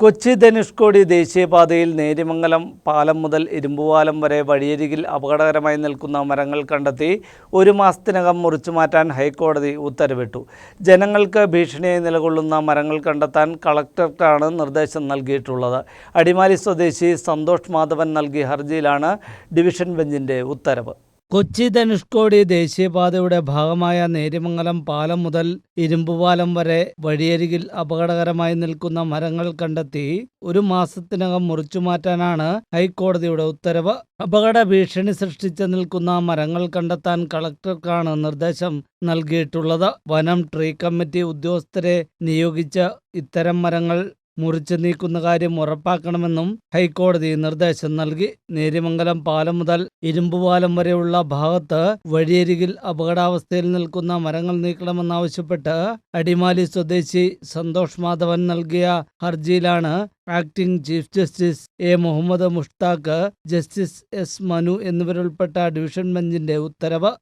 കൊച്ചി ധനുഷ്കോടി ദേശീയപാതയിൽ നേര്യമംഗലം പാലം മുതൽ ഇരുമ്പുപാലം വരെ വഴിയരികിൽ അപകടകരമായി നിൽക്കുന്ന മരങ്ങൾ കണ്ടെത്തി ഒരു മാസത്തിനകം മുറിച്ചു മാറ്റാൻ ഹൈക്കോടതി ഉത്തരവിട്ടു. ജനങ്ങൾക്ക് ഭീഷണിയായി നിലകൊള്ളുന്ന മരങ്ങൾ കണ്ടെത്താൻ കളക്ടർക്കാണ് നിർദ്ദേശം നൽകിയിട്ടുള്ളത്. അടിമാലി സ്വദേശി സന്തോഷ് മാധവൻ നൽകിയ ഹർജിയിലാണ് ഡിവിഷൻ ബെഞ്ചിന്റെ ഉത്തരവ്. കൊച്ചി ധനുഷ്കോടി ദേശീയപാതയുടെ ഭാഗമായ നേര്യമംഗലം പാലം മുതൽ ഇരുമ്പുപാലം വരെ വഴിയരികിൽ അപകടകരമായി നിൽക്കുന്ന മരങ്ങൾ കണ്ടെത്തി ഒരു മാസത്തിനകം മുറിച്ചുമാറ്റാനാണ് ഹൈക്കോടതിയുടെ ഉത്തരവ്. അപകട ഭീഷണി സൃഷ്ടിച്ച് നിൽക്കുന്ന മരങ്ങൾ കണ്ടെത്താൻ കളക്ടർക്കാണ് നിർദ്ദേശം നൽകിയിട്ടുള്ളത്. വനം ട്രീ കമ്മിറ്റി ഉദ്യോഗസ്ഥരെ നിയോഗിച്ച് ഇത്തരം മരങ്ങൾ മുറിച്ചു നീക്കുന്ന കാര്യം ഉറപ്പാക്കണമെന്നും ഹൈക്കോടതി നിർദ്ദേശം നൽകി. നേര്യമംഗലം പാലം മുതൽ ഇരുമ്പുപാലം വരെയുള്ള ഭാഗത്ത് വഴിയരികിൽ അപകടാവസ്ഥയിൽ നിൽക്കുന്ന മരങ്ങൾ നീക്കണമെന്നാവശ്യപ്പെട്ട് അടിമാലി സ്വദേശി സന്തോഷ് മാധവൻ നൽകിയ ഹർജിയിലാണ് acting chief justice A Muhammad Mushtaq justice S Manu എന്നിവരുൾപ്പെട്ട division ബെഞ്ചിന്റെ ഉത്തരവ്.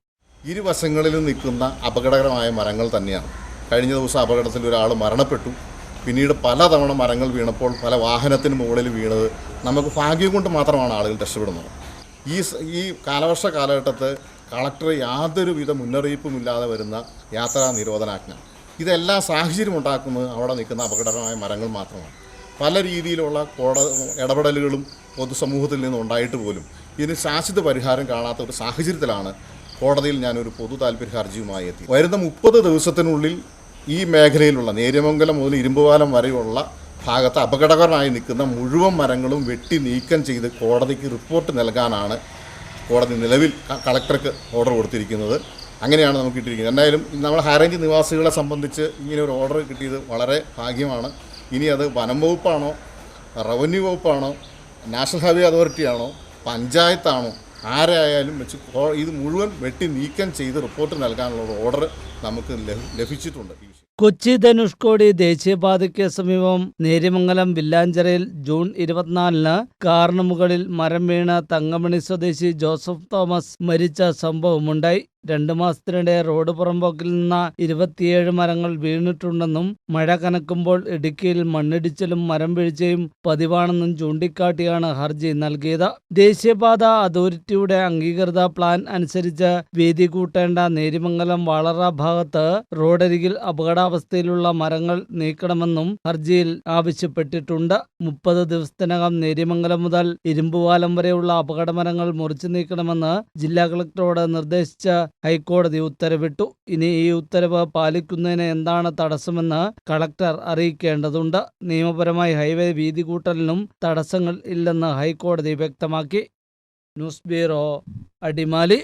ഇരുവശങ്ങളിലും നിൽക്കുന്ന അപകടകരമായ മരങ്ങൾ തന്നെയാണ്. കഴിഞ്ഞ ദിവസം അപകടത്തിൽ ഒരാൾ മരണപ്പെട്ടു. പിന്നീട് പലതവണ മരങ്ങൾ വീണപ്പോൾ പല വാഹനത്തിന് മുകളിൽ വീണത് നമുക്ക് ഭാഗ്യം കൊണ്ട് മാത്രമാണ് ആളുകൾ രക്ഷപ്പെടുന്നത്. ഈ ഈ കാലവർഷ കാലഘട്ടത്ത് കളക്ടർ യാതൊരുവിധ മുന്നറിയിപ്പുമില്ലാതെ വരുന്ന യാത്രാ നിരോധനാജ്ഞ ഇതെല്ലാം സാഹചര്യം ഉണ്ടാക്കുന്നത് അവിടെ നിൽക്കുന്ന അപകടകരമായ മരങ്ങൾ മാത്രമാണ്. പല രീതിയിലുള്ള കോട ഇടപെടലുകളും പൊതുസമൂഹത്തിൽ നിന്ന് ഉണ്ടായിട്ട് പോലും ഇതിന് ശാശ്വത പരിഹാരം കാണാത്ത ഒരു സാഹചര്യത്തിലാണ് കോടതിയിൽ ഞാനൊരു പൊതു താല്പര്യ ഹർജിയുമായി എത്തി. വരുന്ന മുപ്പത് ദിവസത്തിനുള്ളിൽ ഈ മേഖലയിലുള്ള നേര്യമംഗലം മുതൽ ഇരുമ്പുപാലം വരെയുള്ള ഭാഗത്ത് അപകടകരമായി നിൽക്കുന്ന മുഴുവൻ മരങ്ങളും വെട്ടി നീക്കം ചെയ്ത് കോടതിക്ക് റിപ്പോർട്ട് നൽകാനാണ് കോടതി നിലവിൽ കളക്ടർക്ക് ഓർഡർ കൊടുത്തിരിക്കുന്നത്. അങ്ങനെയാണ് നമുക്ക് കിട്ടിയിരിക്കുന്നത് എന്തായാലും നമ്മൾ ഹൈറേഞ്ച് നിവാസികളെ സംബന്ധിച്ച് ഇങ്ങനെ ഒരു ഓർഡർ കിട്ടിയത് വളരെ ഭാഗ്യമാണ്. ഇനി അത് വനം വകുപ്പാണോ റവന്യൂ വകുപ്പാണോ നാഷണൽ ഹൈവേ അതോറിറ്റിയാണോ പഞ്ചായത്താണോ ആരായാലും വെച്ച് ഇത് മുഴുവൻ വെട്ടി നീക്കം ചെയ്ത് റിപ്പോർട്ട് നൽകാനുള്ള ഓർഡർ നമുക്ക് ലഭിച്ചിട്ടുണ്ട്. കൊച്ചി ധനുഷ്കോടി ദേശീയപാതയ്ക്ക് സമീപം നേര്യമംഗലം വില്ലാഞ്ചിറയിൽ ജൂൺ ഇരുപത്തിനാലിന് കാറിന് മുകളിൽ മരം വീണ തങ്കമണി സ്വദേശി ജോസഫ് തോമസ് മരിച്ച സംഭവമുണ്ടായി. രണ്ടു മാസത്തിനിടെ റോഡ് പുറമ്പോക്കിൽ നിന്ന ഇരുപത്തിയേഴ് മരങ്ങൾ വീണിട്ടുണ്ടെന്നും മഴ കനക്കുമ്പോൾ ഇടുക്കിയിൽ മണ്ണിടിച്ചിലും മരം വീഴ്ചയും പതിവാണെന്നും ചൂണ്ടിക്കാട്ടിയാണ് ഹർജി നൽകിയത്. ദേശീയപാത അതോറിറ്റിയുടെ അംഗീകൃത പ്ലാൻ അനുസരിച്ച് വീതി കൂട്ടേണ്ട നേരിമംഗലം വാളറ ഭാഗത്ത് റോഡരികിൽ അപകടാവസ്ഥയിലുള്ള മരങ്ങൾ നീക്കണമെന്നും ഹർജിയിൽ ആവശ്യപ്പെട്ടിട്ടുണ്ട്. മുപ്പത് ദിവസത്തിനകം നേരിമംഗലം മുതൽ ഇരുമ്പുപാലം വരെയുള്ള അപകടമരങ്ങൾ മുറിച്ചു നീക്കണമെന്ന് ജില്ലാ കളക്ടറോട് നിർദ്ദേശിച്ച ഹൈക്കോടതി ഉത്തരവിട്ടു. ഇനി ഈ ഉത്തരവ് പാലിക്കുന്നതിന് എന്താണ് തടസ്സമെന്ന് കളക്ടർ അറിയിക്കേണ്ടതുണ്ട്. നിയമപരമായി ഹൈവേ വീതി കൂട്ടലിനും തടസ്സങ്ങൾ ഇല്ലെന്ന് ഹൈക്കോടതി വ്യക്തമാക്കി. News bureau Adimali.